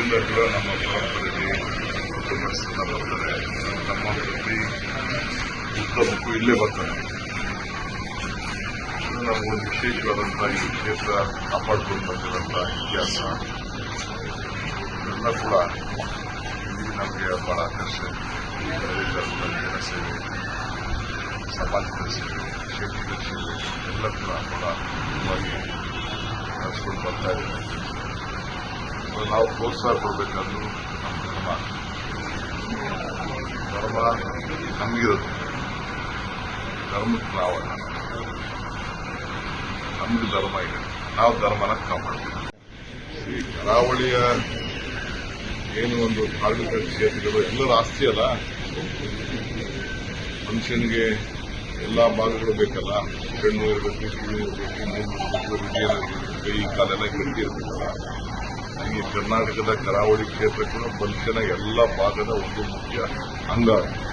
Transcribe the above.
ಇದರಿಂದ ಕೂಡ ನಮ್ಮ ಪರಂಪರೆಗೆ ಉತ್ತಮ ಬರ್ತಾರೆ ನಮ್ಮ ಪ್ರತಿ ಉತ್ತಮಕ್ಕೂ ಇಲ್ಲೇ ಬರ್ತಾರೆ ನಾವು ಒಂದು ವಿಶೇಷವಾದಂಥ ಈ ಕ್ಷೇತ್ರ ಕಾಪಾಡ್ಕೊಂಡು ಇತಿಹಾಸ ಎಲ್ಲ ಕೂಡ ಇಲ್ಲಿ ನಮಗೆ ಬಹಳ ಆಕರ್ಷಣೆ ಸೇವೆ ಸಾಮಾಜಿಕ ಸೇವೆ ಸೇವೆ ಬಹಳ ಮುಖ್ಯವಾಗಿ ನಡೆಸ್ಕೊಂಡು ಬರ್ತಾ ಇದೆ ನಾವು ಪ್ರೋತ್ಸಾಹ ಕೊಡಬೇಕಾದ್ರು ನಮ್ಮ ಧರ್ಮ ಧರ್ಮ ನಮಗಿರುತ್ತೆ ಧರ್ಮಕ್ಕೆ ನಾವಲ್ಲ ನಮ್ಗೆ ಧರ್ಮ ಇದೆ ನಾವು ಧರ್ಮನ ಕಾಪಾಡ್ತೀವಿ ಈ ಕರಾವಳಿಯ ಏನು ಒಂದು ಧಾರ್ಮಿಕ ಕ್ಷೇತ್ರಗಳು ಎಲ್ಲರ ಆಸ್ತಿ ಅಲ್ಲ. ಮನುಷ್ಯನಿಗೆ ಎಲ್ಲ ಭಾಗಗಳು ಬೇಕಲ್ಲ? ಕಣ್ಣು ಇರಬೇಕು, ಕಿವಿ ಇರಬೇಕು ಮೂಗು ಇರಬೇಕು ಕೈ, ಕಾಲೆಲ್ಲ ಗಟ್ಟಿ ಇರಬೇಕಲ್ಲ? ಕರ್ನಾಟಕದ ಕರಾವಳಿ ಕ್ಷೇತ್ರಗಳು ಮನುಷ್ಯನ ಎಲ್ಲ ಭಾಗದ ಒಂದು ಮುಖ್ಯ ಅಂಗ.